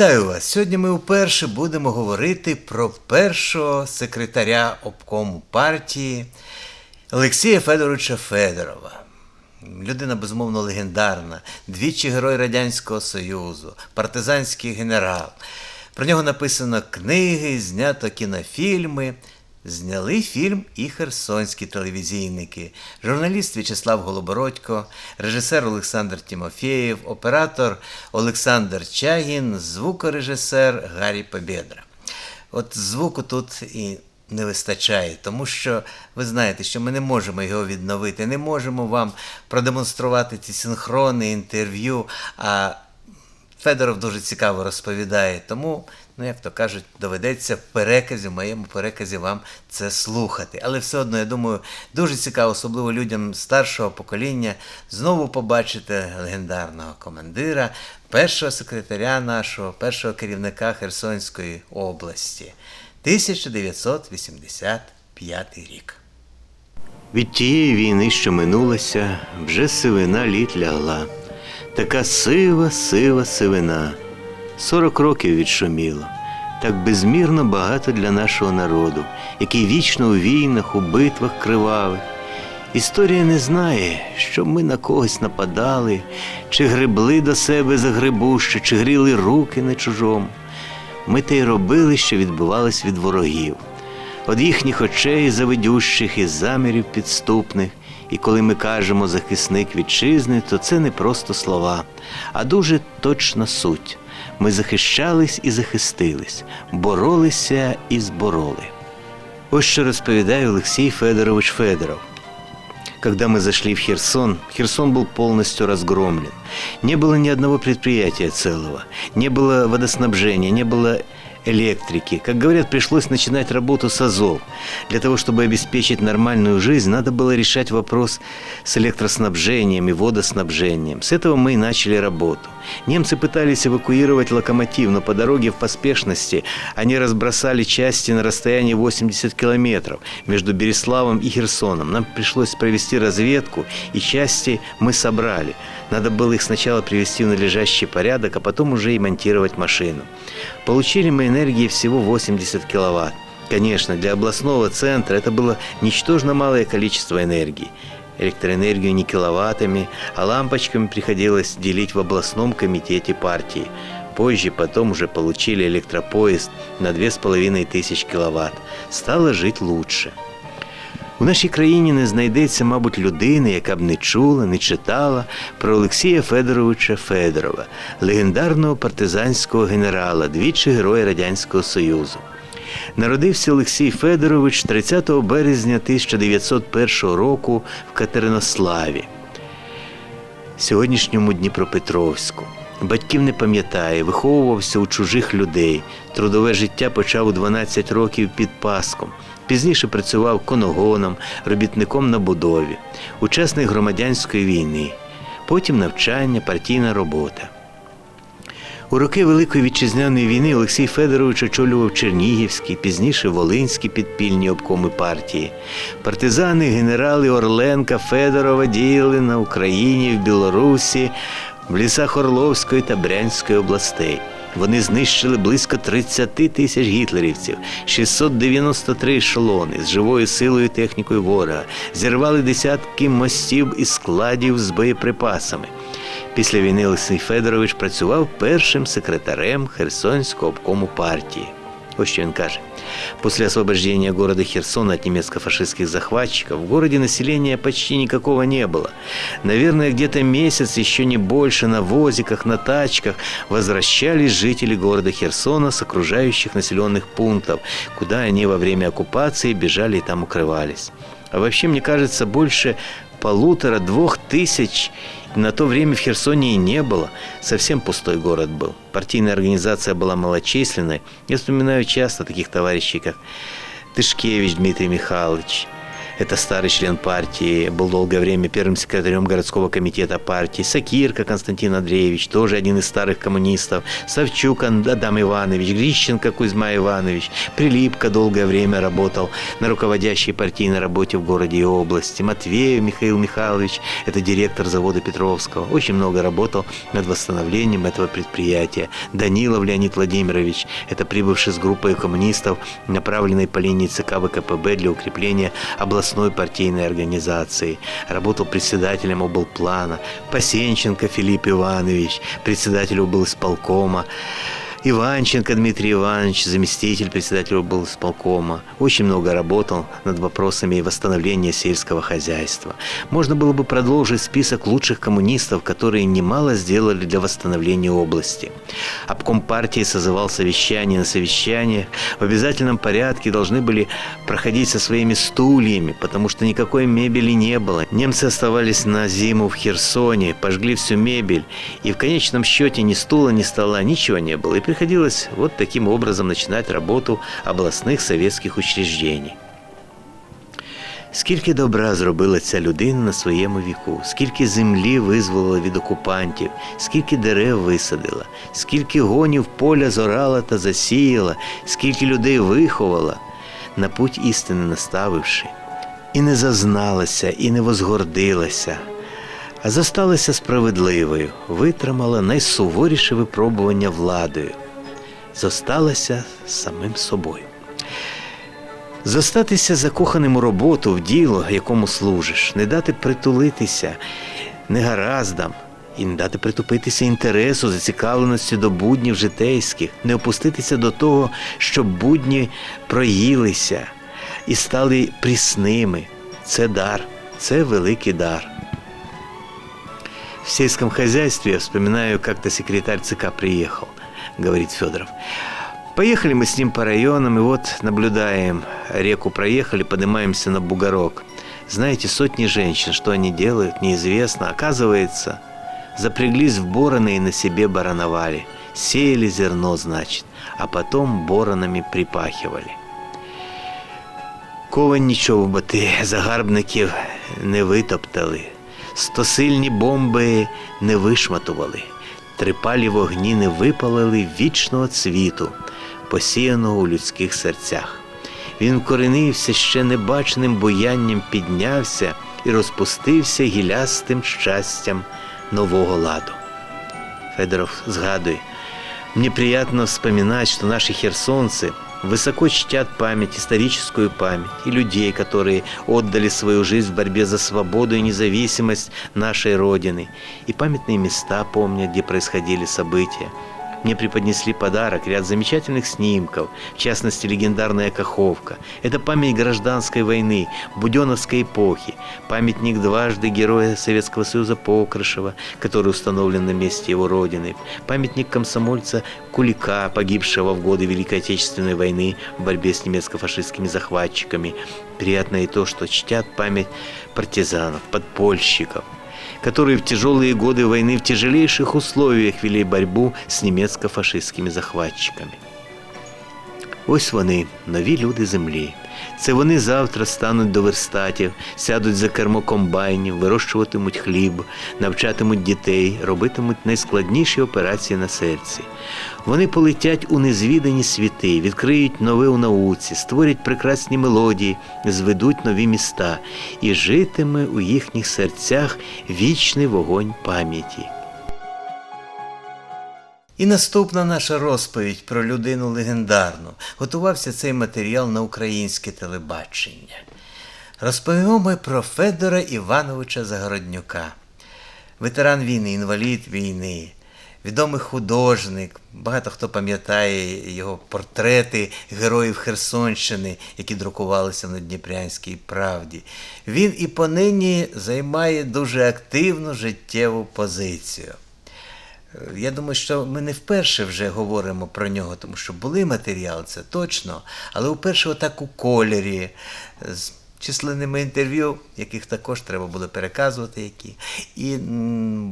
Вітаю вас! Сьогодні ми вперше будемо говорити про першого секретаря обкому партії Олексія Федоровича Федорова. Людина безумовно легендарна, двічі герой Радянського Союзу, партизанський генерал. Про нього написано книги, знято кінофільми. Зняли фільм і херсонські телевізійники, журналіст В'ячеслав Голобородько, режисер Олександр Тімофєєв, оператор Олександр Чагін, звукорежисер Гаррі Побєдра. От звуку тут і не вистачає, тому що ви знаєте, що ми не можемо його відновити, не можемо вам продемонструвати ці синхрони, інтерв'ю. А Федоров дуже цікаво розповідає, тому, ну як то кажуть, доведеться в переказі, в моєму переказі вам це слухати. Але все одно, я думаю, дуже цікаво, особливо людям старшого покоління, знову побачити легендарного командира, першого секретаря нашого, першого керівника Херсонської області. 1985 рік. Від тієї війни, що минулася, вже сивина літ лягла. Така сива, сива сивина. Сорок років відшуміло. Так безмірно багато для нашого народу, який вічно у війнах, у битвах кривавих. Історія не знає, що ми на когось нападали, чи гребли до себе за грибуще, чи гріли руки на чужому. Ми те й робили, що відбивались від ворогів, від їхніх очей завидющих і замірів підступних. І коли ми кажемо захисник вітчизни, то це не просто слова, а дуже точна суть. Ми захищались і захистились, боролися і збороли. Ось що розповідає Олексій Федорович Федоров. Когда мы зашли в Херсон, Херсон был полностью разгромлен. Не было ни одного предприятия целого, не было водоснабжения, не было электрики. Как говорят, пришлось начинать работу с АЗОВ. Для того, чтобы обеспечить нормальную жизнь, надо было решать вопрос с электроснабжением и водоснабжением. С этого мы и начали работу. Немцы пытались эвакуировать локомотив, но по дороге в поспешности они разбросали части на расстоянии 80 километров между Береславом и Херсоном. Нам пришлось провести разведку, и части мы собрали. Надо было их сначала привести в надлежащий порядок, а потом уже и монтировать машину. Получили мы энергии всего 80 киловатт. Конечно, для областного центра это было ничтожно малое количество энергии. Электроэнергию не киловаттами, а лампочками приходилось делить в областном комитете партии. Позже потом уже получили электропоезд на 2500 киловатт. Стало жить лучше. У нашій країні не знайдеться, мабуть, людини, яка б не чула, не читала про Олексія Федоровича Федорова, легендарного партизанського генерала, двічі героя Радянського Союзу. Народився Олексій Федорович 30 березня 1901 року в Катеринославі, сьогоднішньому Дніпропетровську. Батьків не пам'ятає, виховувався у чужих людей. Трудове життя почав у 12 років під Паском. Пізніше працював коногоном, робітником на будові, учасник громадянської війни, потім навчання, партійна робота. У роки Великої вітчизняної війни Олексій Федорович очолював Чернігівські, пізніше Волинські підпільні обкоми партії. Партизани, генерали Орленка, Федорова діяли на Україні, в Білорусі, в лісах Орловської та Брянської областей. Вони знищили близько 30 тисяч гітлерівців, 693 ешелони з живою силою і технікою ворога, зірвали десятки мостів і складів з боєприпасами. Після війни Олексій Федорович працював першим секретарем Херсонського обкому партії. Ось що він каже. После освобождения города Херсона от немецко-фашистских захватчиков в городе населения почти никакого не было. Наверное, где-то месяц, еще не больше, на возиках, на тачках возвращались жители города Херсона с окружающих населенных пунктов, куда они во время оккупации бежали и там укрывались. А вообще, мне кажется, больше полутора-двух тысяч на то время в Херсоне и не было. Совсем пустой город был. Партийная организация была малочисленной. Я вспоминаю часто таких товарищей, как Тышкевич Дмитрий Михайлович, это старый член партии, был долгое время первым секретарем городского комитета партии. Сакирка Константин Андреевич, тоже один из старых коммунистов. Савчук Адам Иванович, Грищенко Кузьма Иванович. Прилипко долгое время работал на руководящей партийной работе в городе и области. Матвеев Михаил Михайлович, это директор завода Петровского. Очень много работал над восстановлением этого предприятия. Данилов Леонид Владимирович, это прибывший с группой коммунистов, направленной по линии ЦК ВКПБ для укрепления областной партийной организации. Работал председателем облплана. Пасенченко Филипп Иванович, председатель облсполкома. Иванченко Дмитрий Иванович, заместитель председателя облсполкома, очень много работал над вопросами восстановления сельского хозяйства. Можно было бы продолжить список лучших коммунистов, которые немало сделали для восстановления области. Обком партии созывал совещания на совещаниях. В обязательном порядке должны были проходить со своими стульями, потому что никакой мебели не было. Немцы оставались на зиму в Херсоне, пожгли всю мебель, и в конечном счете ни стула, ни стола, ничего не было. И приходилось вот таким образом начинать работу обласних советських учреждений. Скільки добра зробила ця людина на своєму віку, скільки землі визволила від окупантів, скільки дерев висадила, скільки гонів поля зорала та засіяла, скільки людей виховала, на путь істини наставивши, і не зазналася, і не возгордилася, зосталася справедливою, витримала найсуворіше випробування владою, зосталася самим собою. Зостатися закоханим у роботу, в діло, якому служиш, не дати притулитися негараздам і не дати притупитися інтересу, зацікавленості до буднів житейських, не опуститися до того, щоб будні проїлися і стали прісними. Це дар, це великий дар. В сельском хозяйстве вспоминаю, как-то секретарь ЦК приехал, говорит Федоров. Поехали мы с ним по районам, и вот наблюдаем. Реку проехали, поднимаемся на бугорок. Знаете, сотни женщин, что они делают, неизвестно. Оказывается, запряглись в бороны и на себе барановали. Сеяли зерно, значит, а потом боронами припахивали. Ковані човбати загарбників не витоптали, стосильні бомби не вишматували, трипалі вогні не випалили вічного цвіту, посіяного у людських серцях. Він вкоренився ще небаченим буянням піднявся і розпустився гілястим щастям нового ладу. Федоров згадує, мне приятно вспоминать, что наши херсонцы высоко чтят память, историческую память и людей, которые отдали свою жизнь в борьбе за свободу и независимость нашей Родины. И памятные места помнят, где происходили события. Мне преподнесли подарок, ряд замечательных снимков, в частности, легендарная Каховка. Это память гражданской войны, Буденовской эпохи, памятник дважды героя Советского Союза Покрышева, который установлен на месте его родины, памятник комсомольца Кулика, погибшего в годы Великой Отечественной войны в борьбе с немецко-фашистскими захватчиками. Приятно и то, что чтят память партизанов, подпольщиков, которые в тяжелые годы войны в тяжелейших условиях вели борьбу з німецько-фашистськими захватчиками. Ось вони, нові люди землі. Це вони завтра стануть до верстатів, сядуть за кермо комбайнів, вирощуватимуть хліб, навчатимуть дітей, робитимуть найскладніші операції на серці. Вони полетять у незвідані світи, відкриють нове у науці, створять прекрасні мелодії, зведуть нові міста, і житиме у їхніх серцях вічний вогонь пам'яті. І наступна наша розповідь про людину легендарну. Готувався цей матеріал на українське телебачення. Розповімо ми про Федора Івановича Загороднюка, ветеран війни, інвалід війни, відомий художник. Багато хто пам'ятає його портрети героїв Херсонщини, які друкувалися на Дніпрянській правді. Він і понині займає дуже активну життєву позицію. Я думаю, що ми не вперше вже говоримо про нього, тому що були матеріали, це точно, але вперше отак у кольорі, з численними інтерв'ю, яких також треба було переказувати, які. І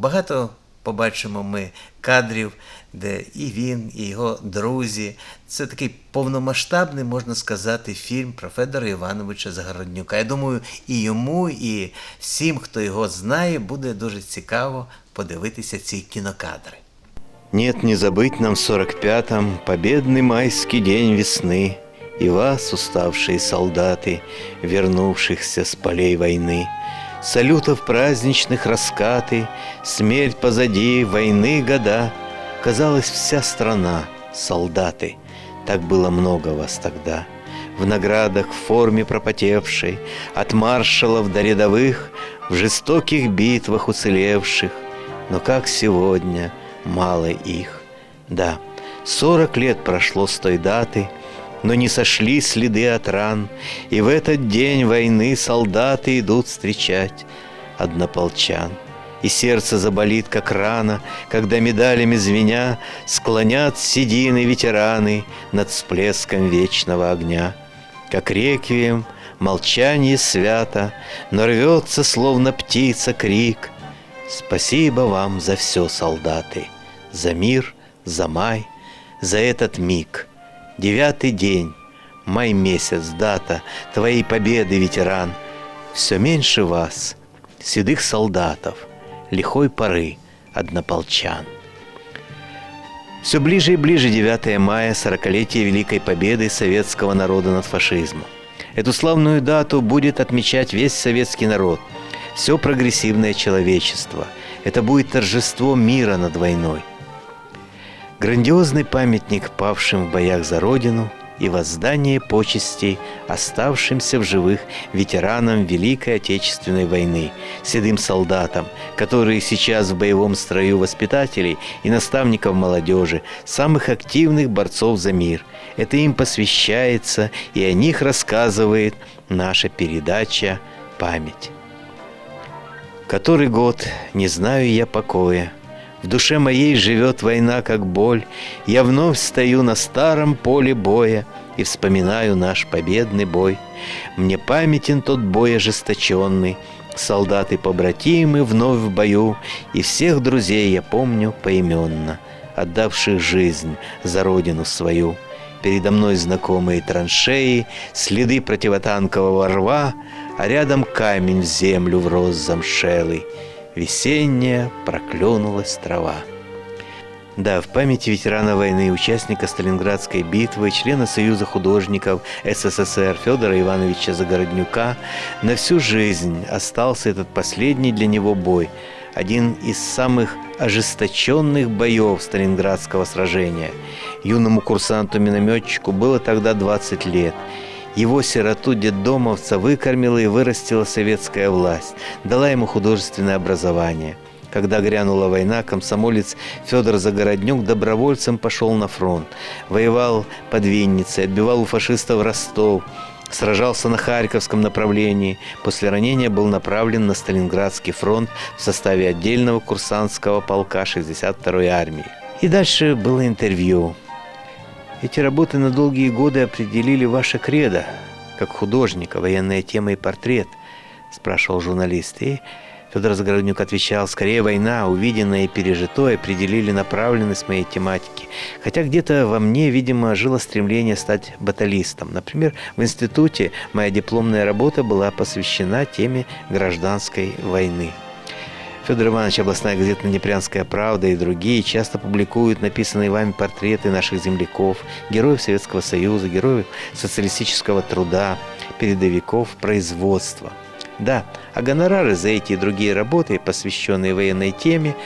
багато побачимо ми кадрів, де і він, і його друзі. Це такий повномасштабний, можна сказати, фільм про Федора Івановича Загороднюка. Я думаю, і йому, і всім, хто його знає, буде дуже цікаво подивитися ці кінокадри. Нет, не забыть нам в сорок пятом Победный майский день весны И вас, уставшие солдаты, Вернувшихся с полей войны. Салютов праздничных раскаты, Смерть позади, войны года. Казалось, вся страна — солдаты. Так было много вас тогда. В наградах в форме пропотевшей, От маршалов до рядовых, В жестоких битвах уцелевших. Но как сегодня мало их. Да, сорок лет прошло с той даты, но не сошли следы от ран, и в этот день войны солдаты идут встречать однополчан. И сердце заболит, как рана, когда медалями звеня склонят седины ветераны над всплеском вечного огня. Как реквием, молчание свято, но рвется, словно птица, крик. Спасибо вам за все, солдаты, за мир, за май, за этот миг. Девятый день, май месяц, дата твоей победы, ветеран. Все меньше вас, седых солдатов, лихой поры, однополчан. Все ближе и ближе 9 мая, 40-летие Великой Победы советского народа над фашизмом. Эту славную дату будет отмечать весь советский народ, все прогрессивное человечество. Это будет торжество мира над войной. Грандиозный памятник павшим в боях за Родину и воздание почестей оставшимся в живых ветеранам Великой Отечественной войны, седым солдатам, которые сейчас в боевом строю воспитателей и наставников молодежи, самых активных борцов за мир. Это им посвящается, и о них рассказывает наша передача «Память». Который год не знаю я покоя, в душе моей живет война, как боль. Я вновь стою на старом поле боя И вспоминаю наш победный бой. Мне памятен тот бой ожесточенный, Солдаты-побратимы вновь в бою, И всех друзей я помню поименно, Отдавших жизнь за родину свою. Передо мной знакомые траншеи, Следы противотанкового рва, А рядом камень в землю врос замшелый — Весенняя проклюнулась трава. Да, в памяти ветерана войны, участника Сталинградской битвы, члена Союза художников СССР Федора Ивановича Загороднюка на всю жизнь остался этот последний для него бой, один из самых ожесточенных боев Сталинградского сражения. Юному курсанту-минометчику было тогда 20 лет – его сироту детдомовца выкормила и вырастила советская власть, дала ему художественное образование. Когда грянула война, комсомолец Федор Загороднюк добровольцем пошел на фронт. Воевал под Винницей, отбивал у фашистов Ростов, сражался на Харьковском направлении. После ранения был направлен на Сталинградский фронт в составе отдельного курсантского полка 62-й армии. И дальше было интервью. Эти работы на долгие годы определили ваше кредо, как художника, военная тема и портрет, спрашивал журналист. И Федор Загороднюк отвечал, скорее война, увиденное и пережитое определили направленность моей тематики. Хотя где-то во мне, видимо, жило стремление стать баталистом. Например, в институте моя дипломная работа была посвящена теме гражданской войны. Федор Иванович, областная газета «Днепрянская правда» и другие часто публикуют написанные вами портреты наших земляков, героев Советского Союза, героев социалистического труда, передовиков производства. Да, а гонорары за эти и другие работы, посвященные военной теме,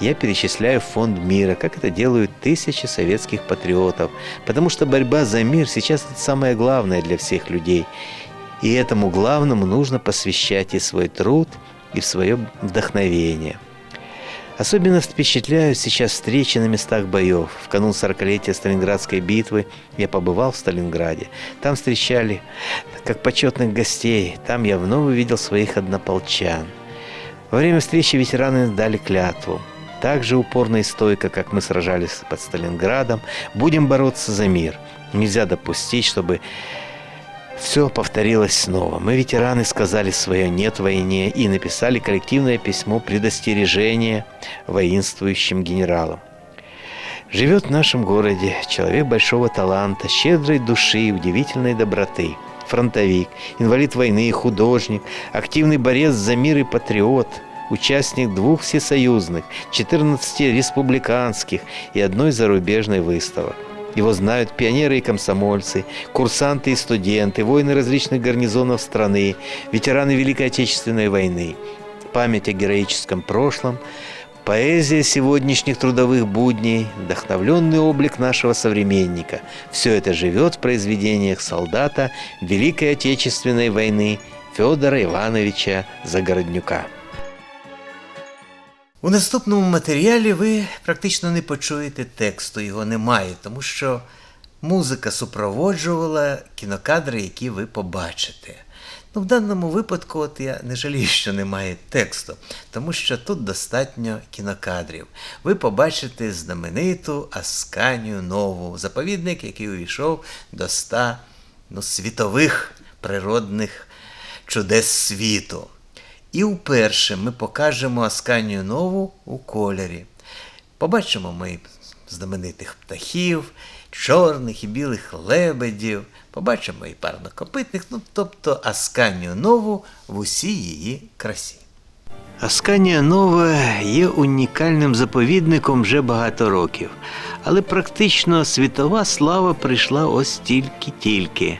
я перечисляю в фонд мира, как это делают тысячи советских патриотов, потому что борьба за мир сейчас это самое главное для всех людей. И этому главному нужно посвящать и свой труд – и в свое вдохновение. Особенно впечатляют сейчас встречи на местах боев. В канун 40-летия Сталинградской битвы я побывал в Сталинграде. Там встречали как почетных гостей. Там я вновь увидел своих однополчан. Во время встречи ветераны дали клятву. Так же упорно и стойко, как мы сражались под Сталинградом, будем бороться за мир. Нельзя допустить, чтобы все повторилось снова. Мы, ветераны, сказали свое «нет» войне и написали коллективное письмо предостережения воинствующим генералам. Живет в нашем городе человек большого таланта, щедрой души и удивительной доброты. Фронтовик, инвалид войны, художник, активный борец за мир и патриот, участник двух всесоюзных, 14 республиканских и одной зарубежной выставок. Его знают пионеры и комсомольцы, курсанты и студенты, воины различных гарнизонов страны, ветераны Великой Отечественной войны. Память о героическом прошлом, поэзия сегодняшних трудовых будней, вдохновленный облик нашего современника – все это живет в произведениях солдата Великой Отечественной войны Федора Ивановича Загороднюка. У наступному матеріалі ви практично не почуєте тексту, його немає, тому що музика супроводжувала кінокадри, які ви побачите. Ну, в даному випадку, от я не жалію, що немає тексту, тому що тут достатньо кінокадрів. Ви побачите знамениту Асканію Нову, заповідник, який увійшов до ста ну, світових природних чудес світу. І вперше ми покажемо Асканію нову у кольорі. Побачимо ми знаменитих птахів, чорних і білих лебедів, побачимо і парнокопитних, ну тобто Асканію нову в усій її красі. Асканія Нова є унікальним заповідником вже багато років, але практично світова слава прийшла ось тільки-тільки.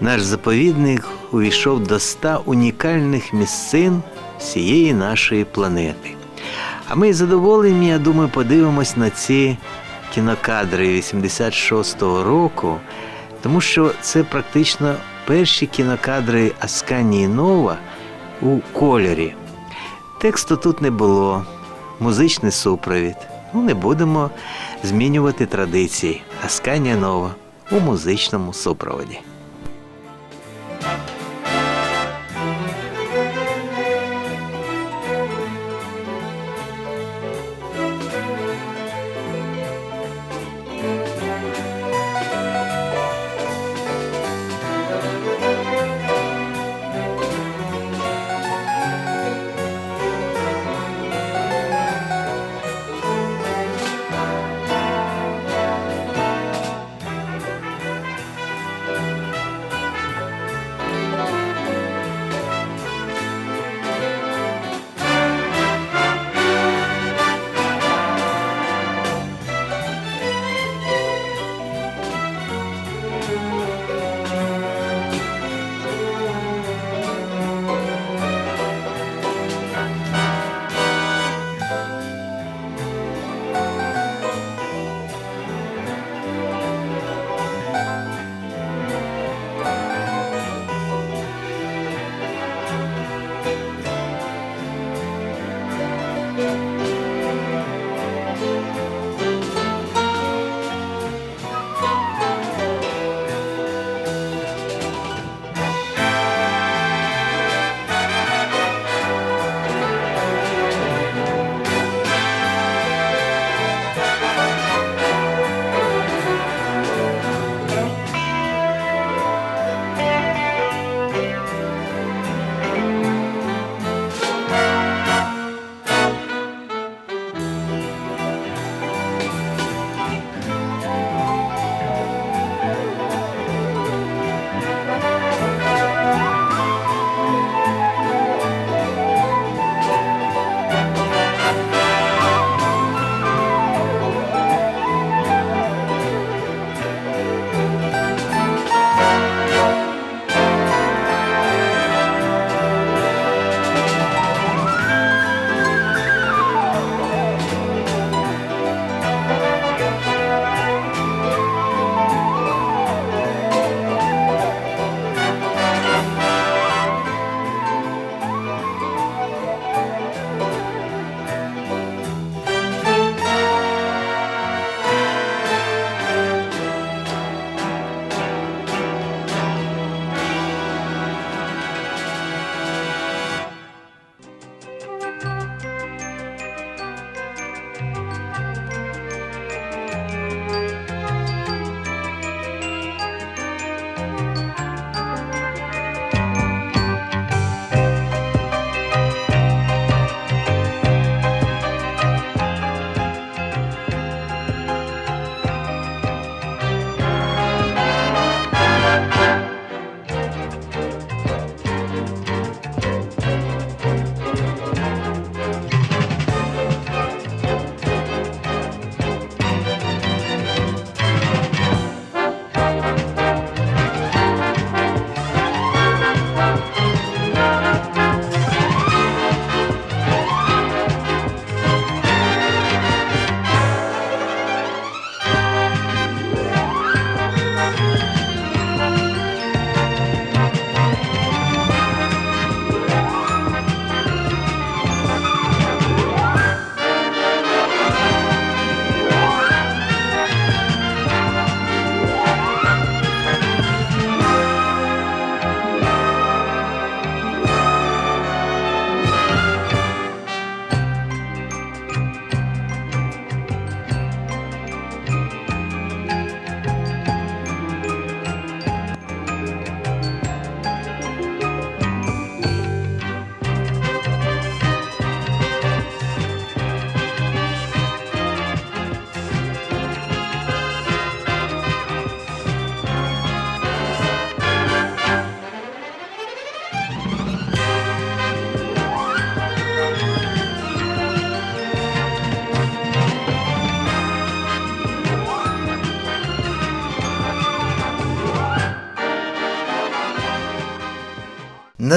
Наш заповідник увійшов до ста унікальних місцин всієї нашої планети. А ми з я думаю, подивимось на ці кінокадри 86-го року, тому що це практично перші кінокадри Асканії Нова у кольорі. Тексту тут не було, музичний супровід. Ну, не будемо змінювати традиції. Асканія Нова у музичному супроводі.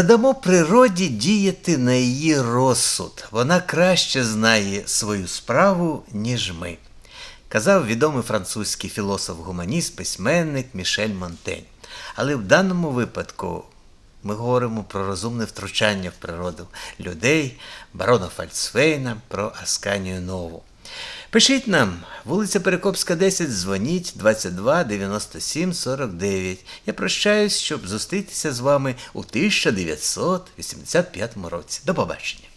Надамо природі діяти на її розсуд. Вона краще знає свою справу, ніж ми. Казав відомий французький філософ-гуманіст, письменник Мішель Монтень. Але в даному випадку ми говоримо про розумне втручання в природу людей, барона Фальцфейна, про Асканію Нову. Пишіть нам, вулиця Перекопська, 10, дзвоніть 22 97 49. Я прощаюсь, щоб зустрітися з вами у 1985 році. До побачення.